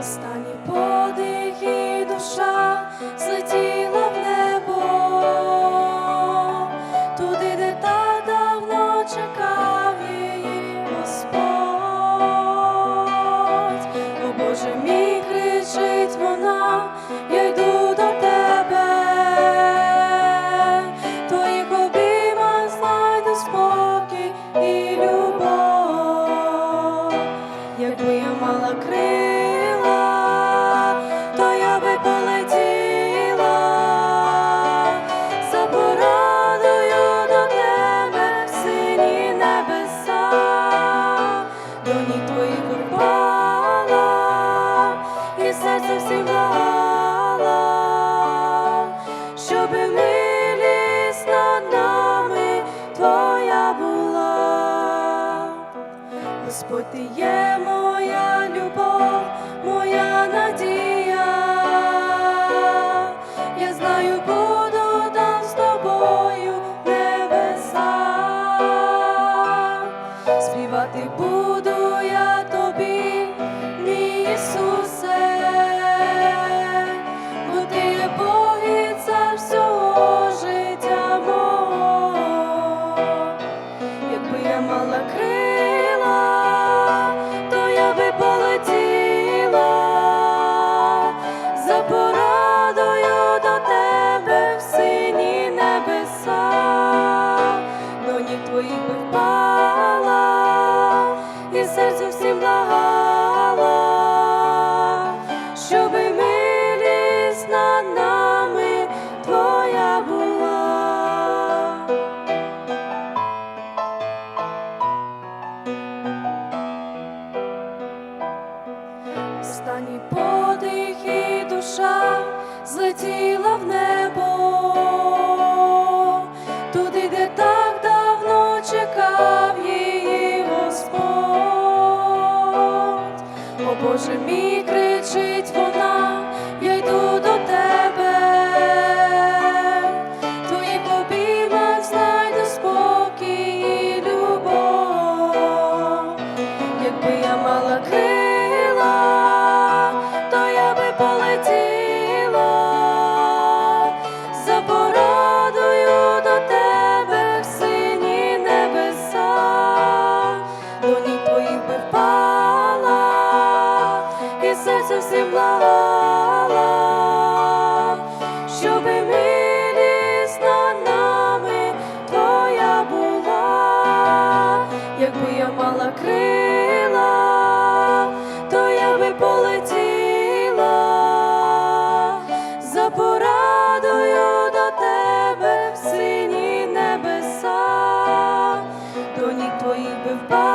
останній подих і душа злетіла. Господь, ти є моя любов. останній подих і душа злетіла в небо, туди, де так давно чекав її Господь, о Боже мій. благала, щоби милість нами твоя була, якби я мала крила, то я би полетіла. За порадою до тебе в сині небеса, до ніг твоїх би впала.